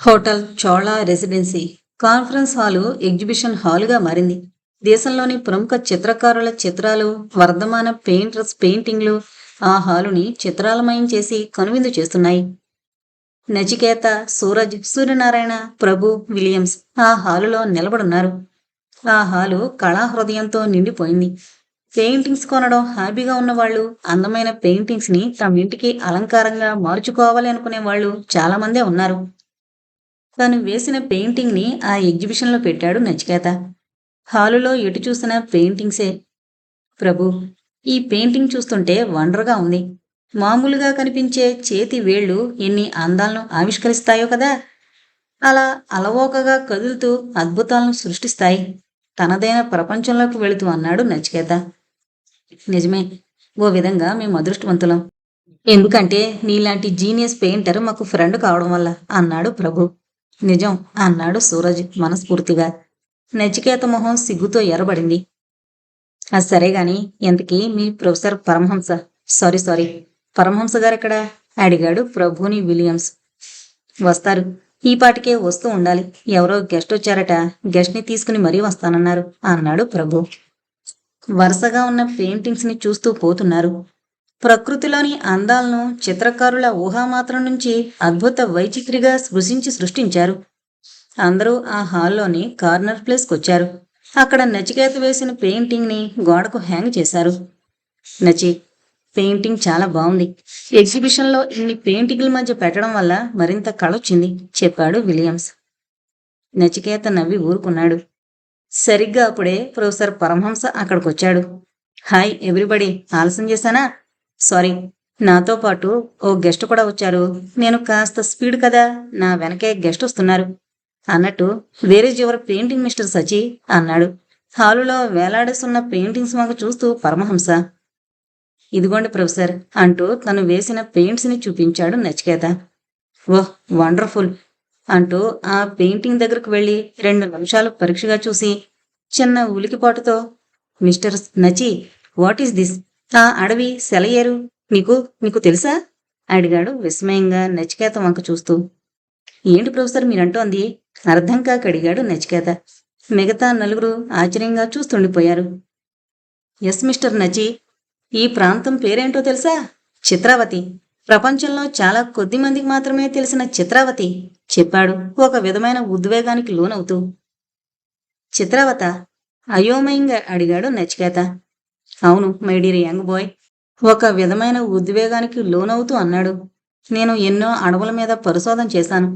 Hotel Chola residency conference hall exhibition హాలుగా మారింది. దేశంలోని ప్రముఖ చిత్రకారుల చిత్రాలు వర్ధమాన పెయింటర్స్ పెయింటింగ్లు ఆ హాలుని చిత్రాలమయం చేసి కనువిందు చేస్తున్నాయి. నచికేత సూరజ్ సూర్యనారాయణ ప్రభు విలియమ్స్ ఆ హాలులో నిలబడున్నారు. ఆ హాలు కళా హృదయంతో నిండిపోయింది. పెయింటింగ్స్ కొనడం హ్యాపీగా ఉన్నవాళ్ళు అందమైన పెయింటింగ్స్ని తమ ఇంటికి అలంకారంగా మార్చుకోవాలి అనుకునే వాళ్ళు చాలా మందే ఉన్నారు. తను వేసిన పెయింటింగ్ని ఆ ఎగ్జిబిషన్లో పెట్టాడు నచికేత. హాలులో ఎటు చూసిన పెయింటింగ్సే. ప్రభు ఈ పెయింటింగ్ చూస్తుంటే వండర్గా ఉంది. మామూలుగా కనిపించే చేతి వేళ్ళు ఎన్ని అందాలను ఆవిష్కరిస్తాయో కదా! అలా అలవోకగా కదులుతూ అద్భుతాలను సృష్టిస్తాయి. తనదైన ప్రపంచంలోకి వెళుతూ అన్నాడు నచికేత. నిజమే ఓ విధంగా మేము అదృష్టవంతులం. ఎందుకంటే నీలాంటి జీనియస్ పెయింటర్ మాకు ఫ్రెండ్ కావడం వల్ల అన్నాడు ప్రభు. నిజం అన్నాడు సూరజ్ మనస్ఫూర్తిగా. నచికేత మొహం సిగ్గుతో ఎర్రబడింది. అది సరే గాని ఇంతకీ మీ professor Paramahamsa sorry sorry. Paramahamsa గారెక్కడా? అడిగాడు ప్రభుని విలియమ్స్. వస్తారు. ఈ పాటికే వస్తూ ఉండాలి. ఎవరో గెస్ట్ వచ్చారట. గెస్ట్ని తీసుకుని మరీ వస్తానన్నారు అన్నాడు ప్రభు. వరుసగా ఉన్న పెయింటింగ్స్ని చూస్తూ పోతున్నారు. ప్రకృతిలోని అందాలను చిత్రకారుల ఊహామాత్రం నుంచి అద్భుత వైచిత్రిగా స్పృశించి సృష్టించారు. అందరూ ఆ హాల్లోని కార్నర్ ప్లేస్కి వచ్చారు. అక్కడ నచికేత వేసిన పెయింటింగ్ని గోడకు హ్యాంగ్ చేశారు. నచి పెయింటింగ్ చాలా బాగుంది ఎగ్జిబిషన్లో ఇన్ని పెయింటింగ్ల మధ్య పెట్టడం వల్ల మరింత కళొచ్చింది చెప్పాడు విలియమ్స్. నచికేత నవ్వి ఊరుకున్నాడు. సరిగ్గా అప్పుడే ప్రొఫెసర్ పరమహంస అక్కడికొచ్చాడు. హాయ్ ఎవ్రీబడి ఆలస్యం చేశానా? సారీ నాతో పాటు ఓ గెస్ట్ కూడా వచ్చారు. నేను కాస్త స్పీడ్ కదా నా వెనకే గెస్ట్ వస్తున్నారు. అన్నట్టు where's your painting mister Sachi అన్నాడు. హాలులో వేలాడేస్తున్న పెయింటింగ్స్ మాకు చూస్తూ పరమహంస. ఇదిగోండి ప్రొఫెసర్ అంటూ తను వేసిన పెయింట్స్ని చూపించాడు నచికేత. ఓహ్ వండర్ఫుల్ అంటూ ఆ పెయింటింగ్ దగ్గరకు వెళ్ళి రెండు నిమిషాలు పరీక్షగా చూసి చిన్న ఉలికిపాటుతో mister Nachi what is this? ఆ అడవి సెలయేరు. మీకు మీకు తెలుసా? అడిగాడు విస్మయంగా నచికేత వంక చూస్తూ. ఏంటి ప్రొఫెసర్ మీరంటోంది? అర్థం కాక అడిగాడు నచికేత. మిగతా నలుగురు ఆశ్చర్యంగా చూస్తుండిపోయారు. Yes mister నచి. ఈ ప్రాంతం పేరేంటో తెలుసా? చిత్రావతి. ప్రపంచంలో చాలా కొద్ది మందికి మాత్రమే తెలిసిన చిత్రావతి చెప్పాడు ఒక విధమైన ఉద్వేగానికి లోనవుతూ. చిత్రావత? అయోమయంగా అడిగాడు నచికేత. అవును మై డియర్ యంగ్ బాయ్. ఒక విధమైన ఉద్వేగానికి లోనవుతూ అన్నాడు. నేను ఎన్నో అడవుల మీద పరిశోధన చేశాను.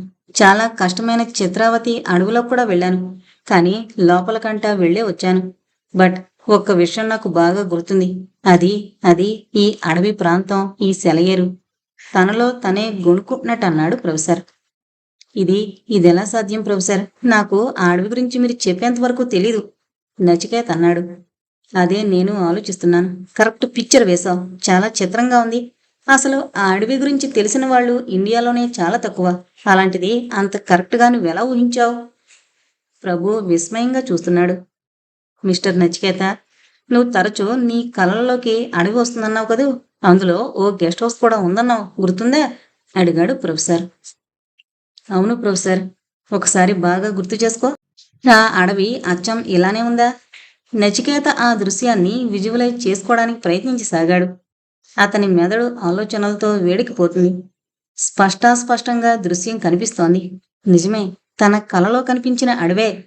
చాలా కష్టమైన చిత్రావతి అడవులకు కూడా వెళ్ళాను. కానీ లోపలకంట వెళ్ళే వచ్చాను. బట్ ఒక్క విషయం నాకు బాగా గుర్తుంది. అది అది ఈ అడవి ప్రాంతం ఈ సెలయేరు. తనలో తనే గొణుకుంటున్నట్టు అన్నాడు ప్రొఫెసర్. ఇది ఇదెలా సాధ్యం ప్రొఫెసర్? నాకు ఆ అడవి గురించి మీరు చెప్పేంత వరకు తెలీదు. నచికేత్ అన్నాడు. అదే నేను ఆలోచిస్తున్నాను. కరెక్ట్ పిక్చర్ వేశావు. చాలా చిత్రంగా ఉంది. అసలు ఆ అడవి గురించి తెలిసిన వాళ్ళు ఇండియాలోనే చాలా తక్కువ. అలాంటిది అంత కరెక్ట్గా నువ్వు ఎలా ఊహించావు? ప్రభు విస్మయంగా చూస్తున్నాడు. మిస్టర్ నచికేత నువ్వు తరచూ నీ కలలలోకి అడవి వస్తుందన్నావు కదూ? అందులో ఓ గెస్ట్ హౌస్ కూడా ఉందన్నావు. గుర్తుందా? అడిగాడు ప్రొఫెసర్. అవును ప్రొఫెసర్. ఒకసారి బాగా గుర్తు చేసుకో. ఆ అడవి అచ్చం ఇలానే ఉందా? నచికేత ఆ దృశ్యాన్ని విజువలైజ్ చేసుకోవడానికి ప్రయత్నించి సాగాడు అతని మెదడు ఆలోచనలతో వేడికిపోతుంది స్పష్టాస్పష్టంగా దృశ్యం కనిపిస్తోంది. నిజమే తన కలలో కనిపించిన అడవే.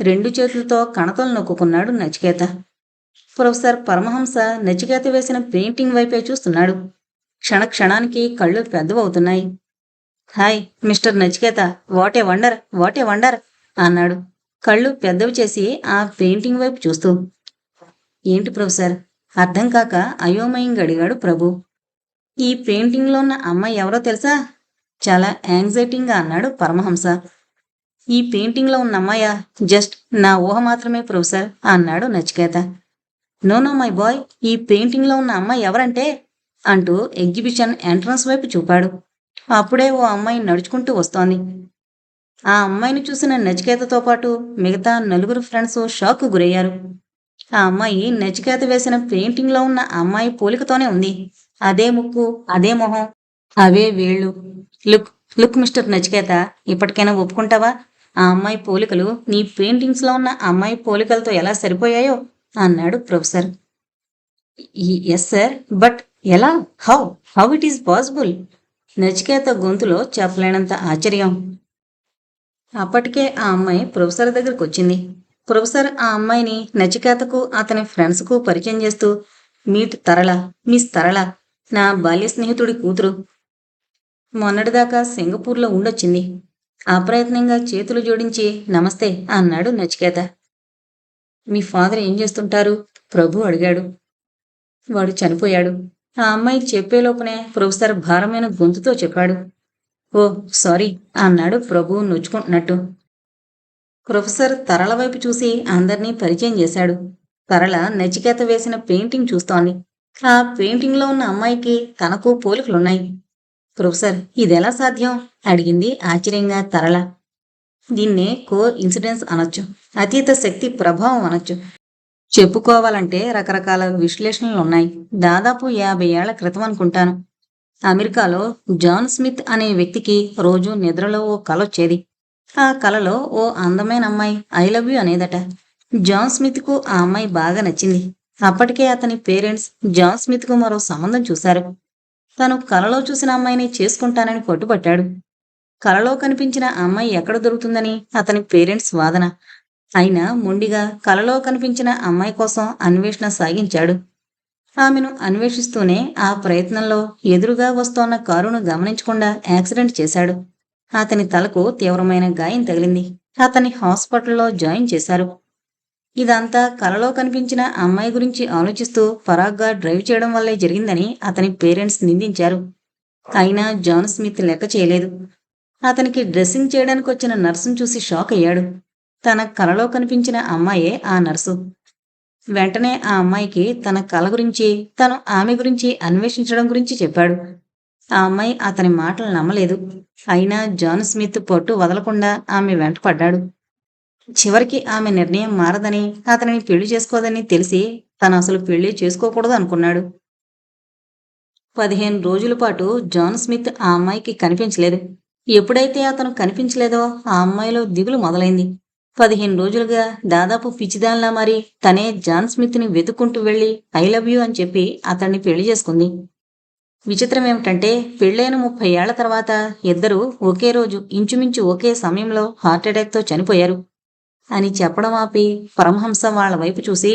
రెండు చేతులతో కణతలు నొక్కుకున్నాడు నచికేత. ప్రొఫెసర్ పరమహంస నచికేత వేసిన పెయింటింగ్ వైపే చూస్తున్నాడు. క్షణ క్షణానికి కళ్ళు పెద్దవవుతున్నాయి. Hi mister Nachiketa what a wonder what a wonder అన్నాడు. కళ్ళు పెద్దవి చేసి ఆ పెయింటింగ్ వైపు చూస్తూ ఏంటి ప్రొఫెసర్? అర్థం కాక అయోమయంగా అడిగాడు ప్రభు. ఈ పెయింటింగ్లో ఉన్న అమ్మాయి ఎవరో తెలుసా? చాలా యాంగ్జైటింగ్గా అన్నాడు పరమహంస. ఈ పెయింటింగ్లో ఉన్న అమ్మాయ? జస్ట్ నా ఊహ మాత్రమే ప్రొఫెసర్ అన్నాడు Nachiketa. No no my boy. ఈ పెయింటింగ్లో ఉన్న అమ్మాయి ఎవరంటే? అంటూ ఎగ్జిబిషన్ ఎంట్రన్స్ వైపు చూపాడు. అప్పుడే ఓ అమ్మాయి నడుచుకుంటూ వస్తోంది. ఆ అమ్మాయిని చూసిన నచికేతతో పాటు మిగతా నలుగురు ఫ్రెండ్స్ షాక్ గురయ్యారు. ఆ అమ్మాయి నచికేత వేసిన పెయింటింగ్లో ఉన్న అమ్మాయి పోలికతోనే ఉంది. అదే ముక్కు అదే మొహం అవే వేళ్ళు. లుక్ లుక్ మిస్టర్ నచికేత ఇప్పటికైనా ఒప్పుకుంటావా? ఆ అమ్మాయి పోలికలు నీ పెయింటింగ్స్లో ఉన్న అమ్మాయి పోలికలతో ఎలా సరిపోయాయో? అన్నాడు ప్రొఫెసర్. ఎస్ సార్ బట్ ఎలా? How? How it is possible? Nachiketa గొంతులో చెప్పలేనంత ఆశ్చర్యం. అప్పటికే ఆ అమ్మాయి ప్రొఫెసర్ దగ్గరకు వచ్చింది ప్రొఫెసర్ ఆ అమ్మాయిని నచికేతకు అతని ఫ్రెండ్స్కు పరిచయం చేస్తూ మీట్ తరళ మిస్ తరళ నా బాల్య స్నేహితుడి కూతురు. మొన్నటిదాకా సింగపూర్లో ఉండొచ్చింది. అప్రయత్నంగా చేతులు జోడించి నమస్తే అన్నాడు నచికేత. మీ ఫాదర్ ఏం చేస్తుంటారు? ప్రభు అడిగాడు. వాడు చనిపోయాడు. ఆ అమ్మాయి చెప్పేలోపునే ప్రొఫెసర్ భారమైన గొంతుతో చెప్పాడు. ఓ సారీ అన్నాడు ప్రభు నొచ్చుకుంటున్నట్టు. ప్రొఫెసర్ తరల వైపు చూసి అందర్నీ పరిచయం చేశాడు. తరల నచికేత వేసిన పెయింటింగ్ చూస్తోంది. ఆ పెయింటింగ్లో ఉన్న అమ్మాయికి తనకు పోలికలున్నాయి. ప్రొఫెసర్ ఇదెలా సాధ్యం? అడిగింది ఆశ్చర్యంగా తరల దీన్నే కో ఇన్సిడెన్స్ అనొచ్చు అతీత శక్తి ప్రభావం అనొచ్చు. చెప్పుకోవాలంటే రకరకాల విశ్లేషణలు ఉన్నాయి దాదాపు యాభై ఏళ్ళ క్రితం అనుకుంటాను. అమెరికాలో జాన్ స్మిత్ అనే వ్యక్తికి రోజు నిద్రలో ఓ కల వచ్చేది. ఆ కలలో ఓ అందమైన అమ్మాయి ఐ లవ్ యూ అనేదట. జాన్ స్మిత్కు ఆ అమ్మాయి బాగా నచ్చింది. అప్పటికే అతని పేరెంట్స్ జాన్ స్మిత్కు మరో సంబంధం చూశారు. తను కలలో చూసిన అమ్మాయిని చేసుకుంటానని పట్టుబట్టాడు. కలలో కనిపించిన అమ్మాయి ఎక్కడ దొరుకుతుందని అతని పేరెంట్స్ వాదన. అయినా ముండిగా కలలో కనిపించిన అమ్మాయి కోసం అన్వేషణ సాగించాడు. ఆమెను అన్వేషిస్తూనే ఆ ప్రయత్నంలో ఎదురుగా వస్తోన్న కారును గమనించకుండా యాక్సిడెంట్ చేశాడు. అతని తలకు తీవ్రమైన గాయం తగిలింది. అతని హాస్పిటల్లో జాయిన్ చేశారు. ఇదంతా కలలో కనిపించిన అమ్మాయి గురించి ఆలోచిస్తూ పరాగ్గా డ్రైవ్ చేయడం వల్లే జరిగిందని అతని పేరెంట్స్ నిందించారు. అయినా జాన్ స్మిత్ లెక్క చేయలేదు. అతనికి డ్రెస్సింగ్ చేయడానికి వచ్చిన నర్సును చూసి షాక్ అయ్యాడు. తన కలలో కనిపించిన అమ్మాయే ఆ నర్సు. వెంటనే ఆ అమ్మాయికి తన కల గురించి తను ఆమె గురించి అన్వేషించడం గురించి చెప్పాడు. ఆ అమ్మాయి అతని మాటలు నమ్మలేదు. అయినా జాన్ స్మిత్ పట్టు వదలకుండా ఆమె వెంట పడ్డాడు. చివరికి ఆమె నిర్ణయం మారదని అతనిని పెళ్ళి చేసుకోదని తెలిసి తను అసలు పెళ్ళి చేసుకోకూడదు అనుకున్నాడు. పదిహేను రోజుల పాటు జాన్ స్మిత్ ఆ అమ్మాయికి కనిపించలేదు. ఎప్పుడైతే అతను కనిపించలేదో ఆ అమ్మాయిలో దిగులు మొదలైంది. పదిహేను రోజులుగా దాదాపు పిచ్చిదాన్లా మారి తనే జాన్ స్మిత్ని వెతుక్కుంటూ వెళ్ళి ఐ లవ్ యూ అని చెప్పి అతన్ని పెళ్ళి చేసుకుంది. విచిత్రం ఏమిటంటే పెళ్ళైన ముప్పై ఏళ్ళ తర్వాత ఇద్దరూ ఒకే రోజు ఇంచుమించు ఒకే సమయంలో హార్ట్అటాక్తో చనిపోయారు. అని చెప్పడం ఆపి పరమహంస వాళ్ళ వైపు చూసి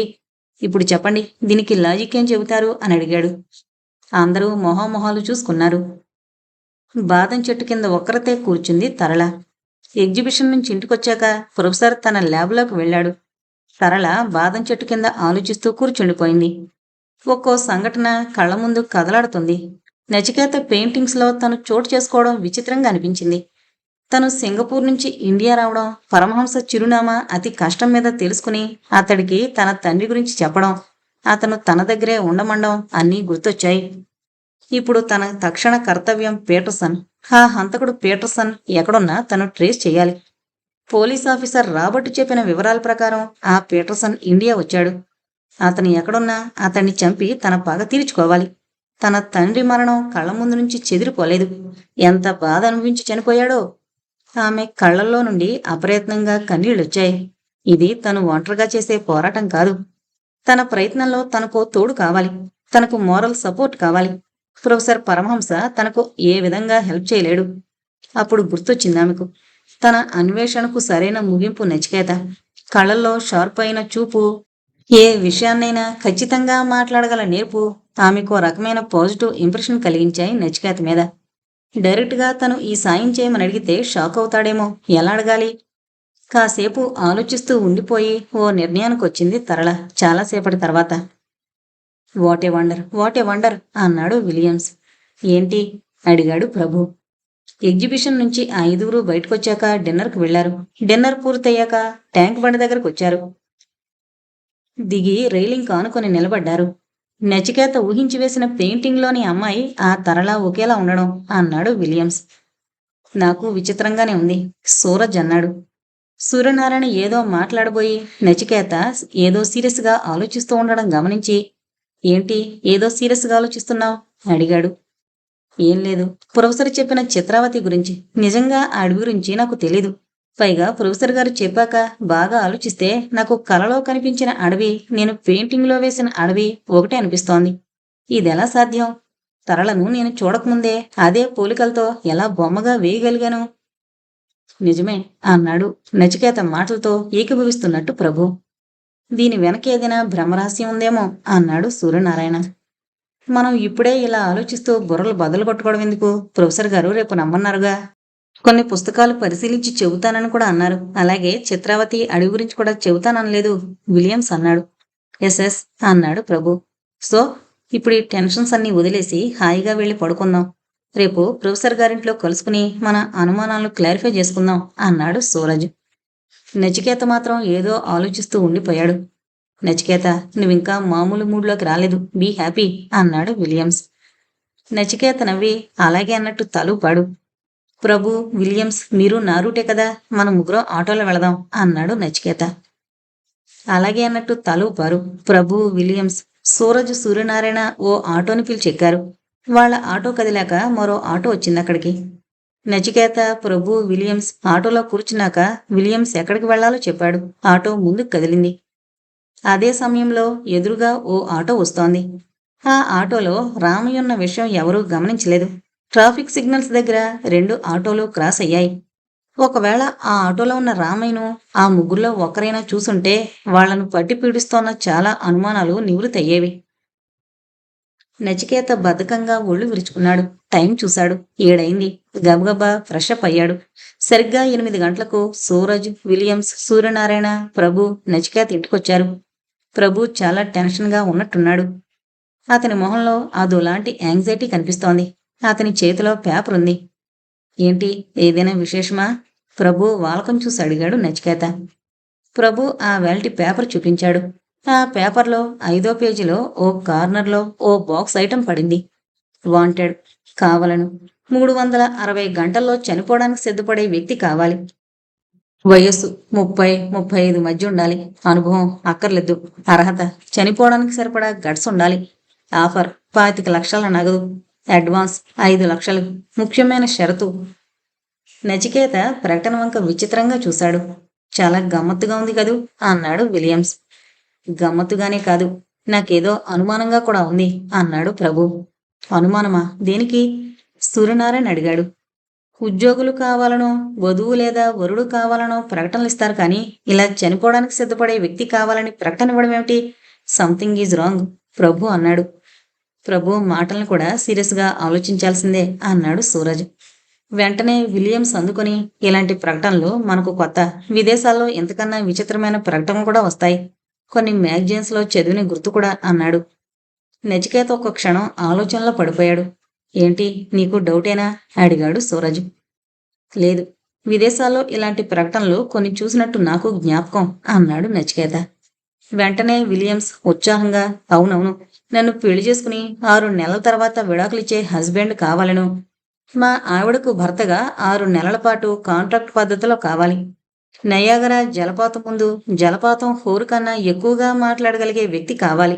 ఇప్పుడు చెప్పండి దీనికి లాజిక్ ఏం చెబుతారు? అని అడిగాడు. అందరూ మొహామొహాలు చూసుకున్నారు. బాదం చెట్టు కింద ఒక్కరితే కూర్చుంది తరళ. ఎగ్జిబిషన్ నుంచి ఇంటికొచ్చాక ప్రొఫెసర్ తన ల్యాబ్లోకి వెళ్ళాడు. సరళ బాదం చెట్టు కింద ఆలోచిస్తూ కూర్చుండిపోయింది. ఒక్కో సంఘటన కళ్ళ ముందు కదలాడుతుంది. నచికేత పెయింటింగ్స్లో తను చోటు చేసుకోవడం విచిత్రంగా అనిపించింది. తను సింగపూర్ నుంచి ఇండియా రావడం పరమహంస చిరునామా అతి కష్టం మీద తెలుసుకుని అతడికి తన తండ్రి గురించి చెప్పడం అతను తన దగ్గరే ఉండమండం అన్నీ గుర్తొచ్చాయి. ఇప్పుడు తన తక్షణ కర్తవ్యం పీటర్సన్. ఆ హంతకుడు పీటర్సన్ ఎక్కడున్నా తను ట్రేస్ చేయాలి. పోలీస్ ఆఫీసర్ రాబర్ట్ చెప్పిన వివరాల ప్రకారం ఆ పీటర్సన్ ఇండియా వచ్చాడు. అతను ఎక్కడున్నా అతన్ని చంపి తన పగ తీర్చుకోవాలి. తన తండ్రి మరణం కళ్ళ ముందు నుంచి చెదిరిపోలేదు. ఎంత బాధ అనుభవించి చనిపోయాడో. ఆమె కళ్ళల్లో నుండి అప్రయత్నంగా కన్నీళ్ళొచ్చాయి. ఇది తను ఒంటరిగా చేసే పోరాటం కాదు. తన ప్రయత్నంలో తనకు తోడు కావాలి. తనకు మోరల్ సపోర్ట్ కావాలి. ప్రొఫెసర్ పరమహంస తనకు ఏ విధంగా హెల్ప్ చేయలేడు. అప్పుడు గుర్తొచ్చింది ఆమెకు. తన అన్వేషణకు సరైన ముగింపు నచికేత. కళ్ళల్లో షార్ప్ అయిన చూపు. ఏ విషయాన్నైనా ఖచ్చితంగా మాట్లాడగల నేర్పు. ఆమెకు ఓ రకమైన పాజిటివ్ ఇంప్రెషన్ కలిగించాయి నచికేత మీద. డైరెక్ట్గా తను ఈ సాయం చేయమని అడిగితే షాక్ అవుతాడేమో. ఎలా అడగాలి? కాసేపు ఆలోచిస్తూ ఉండిపోయి ఓ నిర్ణయానికి వచ్చింది తరళ చాలాసేపటి తర్వాత. What a wonder what a wonder అన్నాడు విలియమ్స్ ఏంటి? అడిగాడు ప్రభు. ఎగ్జిబిషన్ నుంచి ఆ ఐదుగురు బయటకొచ్చాక డిన్నర్కు వెళ్ళారు డిన్నర్ పూర్తయ్యాక ట్యాంక్ బండి దగ్గరకు వచ్చారు దిగి రైలింగ్ కానుకొని నిలబడ్డారు. నచికేత ఊహించి వేసిన పెయింటింగ్లోని అమ్మాయి ఆ తరలా ఒకేలా ఉండడం అన్నాడు విలియమ్స్ నాకు విచిత్రంగానే ఉంది సూరజ్ అన్నాడు. సూర్యనారాయణ ఏదో మాట్లాడబోయి నచికేత ఏదో సీరియస్గా ఆలోచిస్తూ ఉండడం గమనించి ఏంటి ఏదో సీరియస్గా ఆలోచిస్తున్నావు? అడిగాడు. ఏం లేదు. ప్రొఫెసర్ చెప్పిన చిత్రావతి గురించి నిజంగా ఆ అడవి గురించి నాకు తెలీదు. పైగా ప్రొఫెసర్ గారు చెప్పాక బాగా ఆలోచిస్తే నాకు కలలో కనిపించిన అడవి నేను పెయింటింగ్లో వేసిన అడవి ఒకటే అనిపిస్తోంది. ఇదెలా సాధ్యం? తరలను నేను చూడకముందే అదే పోలికలతో ఎలా బొమ్మగా వేయగలిగాను? నిజమే అన్నాడు నచికేత మాటలతో ఏకీభవిస్తున్నట్టు ప్రభు. దీని వెనక ఏదైనా భ్రమరహస్యం ఉందేమో అన్నాడు సూర్యనారాయణ. మనం ఇప్పుడే ఇలా ఆలోచిస్తూ బుర్రలు బదులు కొట్టుకోవడం ఎందుకు? ప్రొఫెసర్ గారు రేపు నమ్మన్నారుగా కొన్ని పుస్తకాలు పరిశీలించి చెబుతానని కూడా అన్నారు. అలాగే చిత్రావతి అడవి గురించి కూడా చెబుతాననలేదు విలియమ్స్ అన్నాడు. ఎస్ ఎస్ అన్నాడు ప్రభు. సో ఇప్పుడు ఈ టెన్షన్స్ అన్నీ వదిలేసి హాయిగా వెళ్ళి పడుకుందాం. రేపు ప్రొఫెసర్ గారింట్లో కలుసుకుని మన అనుమానాలను క్లారిఫై చేసుకుందాం అన్నాడు సూరజ్. నచికేత మాత్రం ఏదో ఆలోచిస్తూ ఉండిపోయాడు. నచికేత నువ్వింకా మామూలు మూడ్లోకి రాలేదు. బీ హ్యాపీ అన్నాడు విలియమ్స్. నచికేత నవ్వి అలాగే అన్నట్టు తలుపాడు ప్రభు విలియమ్స్ మీరు నా రూటే కదా. మన ముగ్గురం ఆటోలో వెళదాం అన్నాడు నచికేత. అలాగే అన్నట్టు తలూపారు ప్రభు విలియమ్స్ సూరజ్ సూర్యనారాయణ ఓ ఆటోని పిలిచెక్కారు. వాళ్ళ ఆటో కదిలాక మరో ఆటో వచ్చింది అక్కడికి నచికేత ప్రభు విలియమ్స్ ఆటోలో కూర్చున్నాక విలియమ్స్ ఎక్కడికి వెళ్ళాలో చెప్పాడు. ఆటో ముందుకు కదిలింది. అదే సమయంలో ఎదురుగా ఓ ఆటో వస్తోంది. ఆ ఆటోలో రామయ్య ఉన్న విషయం ఎవరూ గమనించలేదు. ట్రాఫిక్ సిగ్నల్స్ దగ్గర రెండు ఆటోలు క్రాస్ అయ్యాయి. ఒకవేళ ఆ ఆటోలో ఉన్న రామయ్యను ఆ ముగ్గురులో ఒకరైనా చూసుంటే వాళ్ళను పట్టి పీడిస్తోన్న చాలా అనుమానాలు నివృత్తి అయ్యేవి నచికేత బద్ధకంగా ఒళ్ళు విరుచుకున్నాడు. టైం చూశాడు. ఏడైంది. గబగబా ఫ్రెష్ అప్ అయ్యాడు. సరిగ్గా ఎనిమిది గంటలకు సూరజ్ విలియమ్స్ సూర్యనారాయణ ప్రభు నచికేత ఇంటికొచ్చారు. ప్రభు చాలా టెన్షన్గా ఉన్నట్టున్నాడు. అతని మొహంలో అదోలాంటి యాంగ్జైటీ కనిపిస్తోంది. అతని చేతిలో పేపర్ ఉంది. ఏంటి? ఏదైనా విశేషమా? ప్రభు వాలకం చూసి అడిగాడు నచికేత. ప్రభు ఆ వెల్టి పేపర్ చూపించాడు. ఆ పేపర్లో ఐదో పేజీలో ఓ కార్నర్లో ఓ బాక్స్ ఐటెం పడింది. వాంటెడ్ కావలను. మూడు వందల అరవై గంటల్లో చనిపోవడానికి సిద్ధపడే వ్యక్తి కావాలి. వయస్సు ముప్పై ముప్పై ఐదు మధ్య ఉండాలి. అనుభవం అక్కర్లేదు. అర్హత చనిపోవడానికి సరిపడా గట్స్ ఉండాలి. ఆఫర్ పాతిక లక్షల నగదు. అడ్వాన్స్ ఐదు లక్షలు. ముఖ్యమైన షరతు. నచికేత ప్రకటన వంక విచిత్రంగా చూశాడు. చాలా గమ్మత్తుగా ఉంది కదూ? అన్నాడు విలియమ్స్. గమ్మత్తుగానే కాదు. నాకేదో అనుమానంగా కూడా ఉంది అన్నాడు ప్రభు. అనుమానమా? దేనికి? సూర్యనారాయణ అడిగాడు. ఉద్యోగులు కావాలనో వధువు లేదా వరుడు కావాలనో ప్రకటనలు ఇస్తారు కానీ ఇలా చనిపోవడానికి సిద్ధపడే వ్యక్తి కావాలని ప్రకటన ఇవ్వడం ఏమిటి? సంథింగ్ ఈజ్ రాంగ్ ప్రభు అన్నాడు. ప్రభు మాటలను కూడా సీరియస్గా ఆలోచించాల్సిందే అన్నాడు సూరజ్. వెంటనే విలియమ్స్ అందుకొని ఇలాంటి ప్రకటనలు మనకు కొత్త. విదేశాల్లో ఎంతకన్నా విచిత్రమైన ప్రకటనలు కూడా వస్తాయి. కొన్ని మ్యాగజైన్స్లో చదివిన గుర్తు కూడా అన్నాడు. నచికేత ఒక క్షణం ఆలోచనలో పడిపోయాడు. ఏంటి? నీకు డౌటేనా? అడిగాడు సూరజ్. లేదు. విదేశాల్లో ఇలాంటి ప్రకటనలు కొన్ని చూసినట్టు నాకు జ్ఞాపకం అన్నాడు నచికేత. వెంటనే విలియమ్స్ ఉత్సాహంగా అవునవును నన్ను పెళ్ళి చేసుకుని ఆరు నెలల తర్వాత విడాకులిచ్చే హస్బెండ్ కావాలను. మా ఆవిడకు భర్తగా ఆరు నెలల పాటు కాంట్రాక్ట్ పద్ధతిలో కావాలి. నయాగర జలపాతం ముందు జలపాతం హోరు కన్నా ఎక్కువగా మాట్లాడగలిగే వ్యక్తి కావాలి.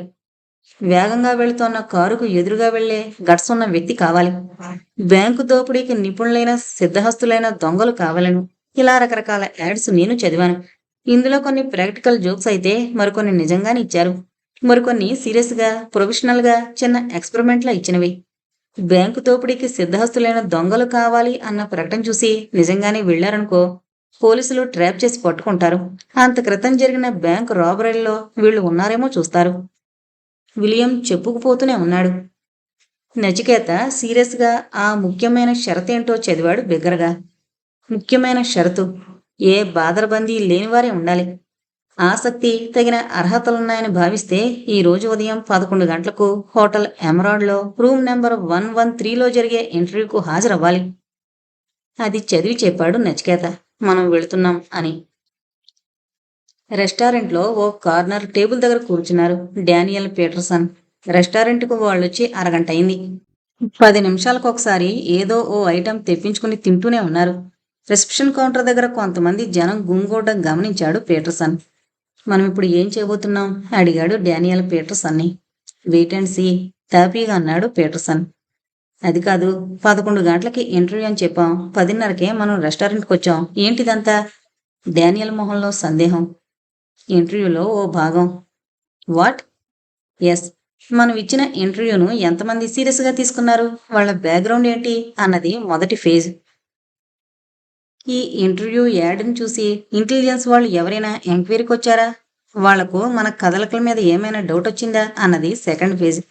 వేగంగా వెళుతున్న కారుకు ఎదురుగా వెళ్ళే గట్స్ ఉన్న వ్యక్తి కావాలి. బ్యాంకు దోపిడీకి నిపుణులైన సిద్ధహస్తులైన దొంగలు కావాలను. ఇలా రకరకాల యాడ్స్ నేను చదివాను. ఇందులో కొన్ని ప్రాక్టికల్ జోక్స్ అయితే మరికొన్ని నిజంగానే ఇచ్చారు. మరికొన్ని సీరియస్గా ప్రొఫెషనల్గా చిన్న ఎక్స్పెరిమెంట్లా ఇచ్చినవి. బ్యాంకు దోపిడీకి సిద్ధహస్తులైన దొంగలు కావాలి అన్న ప్రకటన చూసి నిజంగానే వెళ్ళారనుకో పోలీసులు ట్రాప్ చేసి పట్టుకుంటారు. అంత క్రితం జరిగిన బ్యాంకు రాబరీలో వీళ్ళు ఉన్నారేమో చూస్తారు. విలియం చెప్పుకుపోతూనే ఉన్నాడు. నచికేత సీరియస్గా ఆ ముఖ్యమైన షరతేంటో చదివాడు బిగ్గరగా. ముఖ్యమైన షరతు ఏ బాదరబందీ లేనివారే ఉండాలి. ఆసక్తి తగిన అర్హతలున్నాయని భావిస్తే ఈ రోజు ఉదయం పదకొండు గంటలకు హోటల్ ఎమరాడ్లో రూమ్ నెంబర్ వన్ వన్ త్రీలో జరిగే ఇంటర్వ్యూకు హాజరవ్వాలి. అది చదివి చెప్పాడు నచికేత. మనం వెళుతున్నాం అని. రెస్టారెంట్లో ఓ కార్నర్ టేబుల్ దగ్గర కూర్చున్నారు డానియల్ పీటర్సన్. రెస్టారెంట్కు వాళ్ళొచ్చి అరగంట అయింది. పది నిమిషాలకు ఒకసారి ఏదో ఓ ఐటెం తెప్పించుకుని తింటూనే ఉన్నారు. రిసెప్షన్ కౌంటర్ దగ్గర కొంతమంది జనం గుంగోవడం గమనించాడు పీటర్సన్. మనం ఇప్పుడు ఏం చేయబోతున్నాం? అడిగాడు డానియల్ పీటర్సన్ని. వెయిట్ అండ్ సీ తాపీగా అన్నాడు పీటర్సన్. అది కాదు పదకొండు గంటలకి ఇంటర్వ్యూ అని చెప్పాం. పదిన్నరకే మనం రెస్టారెంట్కి వచ్చాం. ఏంటిదంతా? డానియల్ మొహంలో సందేహం. ఇంటర్వ్యూలో ఓ భాగం. వాట్? ఎస్. మనం ఇచ్చిన ఇంటర్వ్యూను ఎంతమంది సీరియస్గా తీసుకున్నారు? వాళ్ళ బ్యాక్గ్రౌండ్ ఏంటి? అన్నది మొదటి ఫేజ్. ఈ ఇంటర్వ్యూ యాడ్ని చూసి ఇంటెలిజెన్స్ వాళ్ళు ఎవరైనా ఎంక్వైరీకి వచ్చారా? వాళ్ళకు మన కదలికల మీద ఏమైనా డౌట్ వచ్చిందా? అన్నది సెకండ్ ఫేజ్.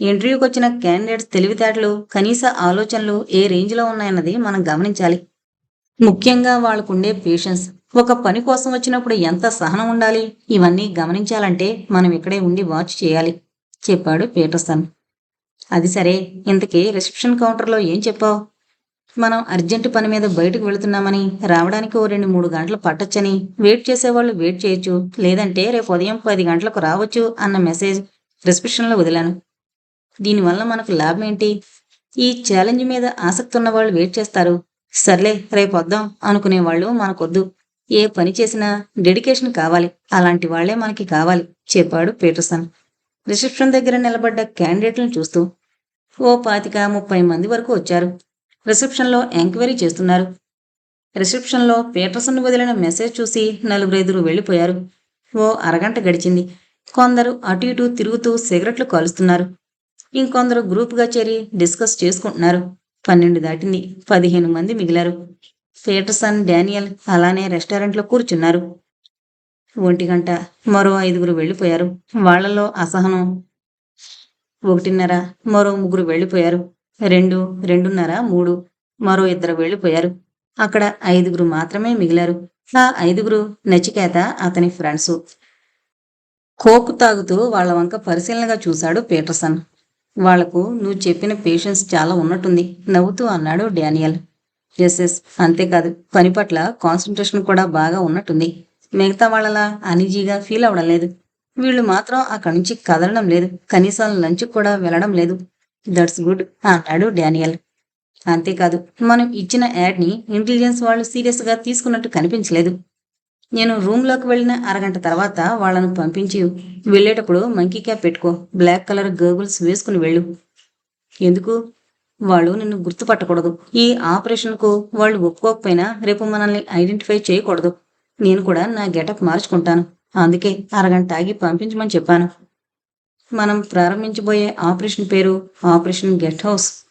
ఇంటర్వ్యూకి వచ్చిన క్యాండిడేట్స్ తెలివితేటలు కనీస ఆలోచనలు ఏ రేంజ్లో ఉన్నాయన్నది మనం గమనించాలి. ముఖ్యంగా వాళ్ళకుండే పేషెన్స్ ఒక పని కోసం వచ్చినప్పుడు ఎంత సహనం ఉండాలి? ఇవన్నీ గమనించాలంటే మనం ఇక్కడే ఉండి వాచ్ చేయాలి చెప్పాడు పీటర్సన్. అది సరే ఇంతకీ రిసెప్షన్ కౌంటర్లో ఏం చెప్పావు? మనం అర్జెంటు పని మీద బయటకు వెళుతున్నామని రావడానికి ఓ రెండు మూడు గంటలు పట్టొచ్చని వెయిట్ చేసేవాళ్ళు వెయిట్ చేయొచ్చు లేదంటే రేపు ఉదయం పది గంటలకు రావచ్చు అన్న మెసేజ్ రిసెప్షన్లో వదిలాను. దీనివల్ల మనకు లాభం ఏంటి ఈ ఛాలెంజ్ మీద ఆసక్తి ఉన్న వాళ్ళు వెయిట్ చేస్తారు. సర్లే రేపు వద్దాం అనుకునే వాళ్ళు మనకొద్దు. ఏ పని చేసినా డెడికేషన్ కావాలి. అలాంటి వాళ్ళే మనకి కావాలి చెప్పాడు పీటర్సన్. రిసెప్షన్ దగ్గర నిలబడ్డ క్యాండిడేట్లను చూస్తూ ఓ పాతిక ముప్పై మంది వరకు వచ్చారు. రిసెప్షన్లో ఎంక్వైరీ చేస్తున్నారు. రిసెప్షన్లో పీటర్సన్ వదిలిన మెసేజ్ చూసి నలుగురైదురు వెళ్ళిపోయారు. ఓ అరగంట గడిచింది. కొందరు అటు ఇటు తిరుగుతూ సిగరెట్లు కాలుస్తున్నారు. ఇంకొందరు గ్రూప్గా చేరి డిస్కస్ చేసుకుంటున్నారు. పన్నెండు దాటింది. పదిహేను మంది మిగిలారు. పీటర్సన్ డానియల్ అలానే రెస్టారెంట్లో కూర్చున్నారు. ఒంటి గంట మరో ఐదుగురు వెళ్ళిపోయారు. వాళ్ళలో అసహనం ఒకటిన్నర మరో ముగ్గురు వెళ్ళిపోయారు. రెండు రెండున్నర మూడు మరో ఇద్దరు వెళ్ళిపోయారు. అక్కడ ఐదుగురు మాత్రమే మిగిలారు. ఆ ఐదుగురు నచికేత అతని ఫ్రెండ్స్ కోకు తాగుతూ వాళ్ళ వంక పరిశీలనగా చూశాడు పీటర్సన్. వాళ్ళకు నువ్వు చెప్పిన పేషెన్స్ చాలా ఉన్నట్టుంది. నవ్వుతూ అన్నాడు డానియల్. ఎస్ ఎస్ అంతేకాదు. పని పట్ల కాన్సన్ట్రేషన్ కూడా బాగా ఉన్నట్టుంది. మిగతా వాళ్ళలా అనీజీగా ఫీల్ అవడం లేదు. వీళ్ళు మాత్రం అక్కడి నుంచి కదలడం లేదు. కనీసం లంచ్ కూడా వెళ్ళడం లేదు. దట్స్ గుడ్ అన్నాడు డానియల్. అంతేకాదు మనం ఇచ్చిన యాడ్ని ఇంటెలిజెన్స్ వాళ్ళు సీరియస్గా తీసుకున్నట్టు కనిపించలేదు. నేను రూమ్లోకి వెళ్ళిన అరగంట తర్వాత వాళ్ళను పంపించి వెళ్ళేటప్పుడు మంకీ క్యాప్ పెట్టుకో బ్లాక్ కలర్ గర్గుల్స్ వేసుకుని వెళ్ళు. ఎందుకు? వాళ్ళు నిన్ను గుర్తుపట్టకూడదు. ఈ ఆపరేషన్కు వాళ్ళు ఒప్పుకోకపోయినా రేపు మనల్ని ఐడెంటిఫై చేయకూడదు. నేను కూడా నా గెటప్ మార్చుకుంటాను. అందుకే అరగంట ఆగి పంపించమని చెప్పాను. మనం ప్రారంభించబోయే ఆపరేషన్ పేరు ఆపరేషన్ గెస్ట్ హౌస్